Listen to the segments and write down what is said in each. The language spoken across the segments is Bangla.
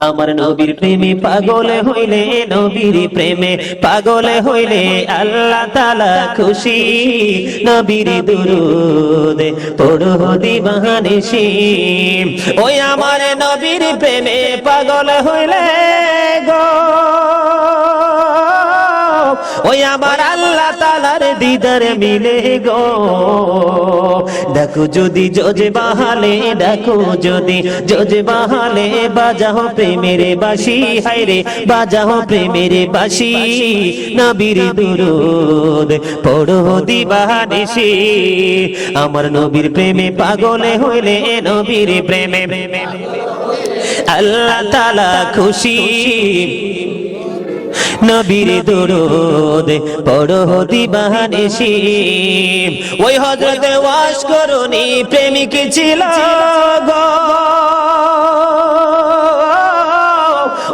আমার নবীর প্রেমে পাগল হইলে নবীর প্রেমে পাগল হইলে আল্লাহ তালা খুশি। নবীর দুরুদ পড়ো দিবানিসি ওই আমার নবীর প্রেমে পাগল হইলে গো ওই আমার আল্লাহ তালার দিদার মিলে গো। দেখো যদি জোজে বাহালে, দেখো যদি জোজে বাহালে, বাজাও প্রেমের বাসি হাইরে বাজাও প্রেমের বাসি। নবীর দুরুদ, পড়ো দিবানিসি আমার নবীর প্রেমে পাগলে হইলে, নবীর প্রেমে। আল্লাহ তালা খুশি। নবীর দরুদ, পড়ো দিবানিসি ওই হজরত ওয়াস করুনি প্রেমিক ছিল গো।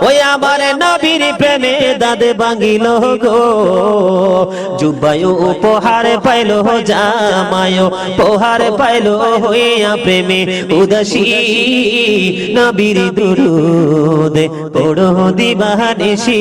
ওই আমার নবীর প্রেমে দাদে বাঙ্গিল গো। জুবায়ু উপহার পাইল জামায় পোহার পাইল হইয়া প্রেমে উদাসী। নবীর দুরুদ, পড়ো দিবানিসি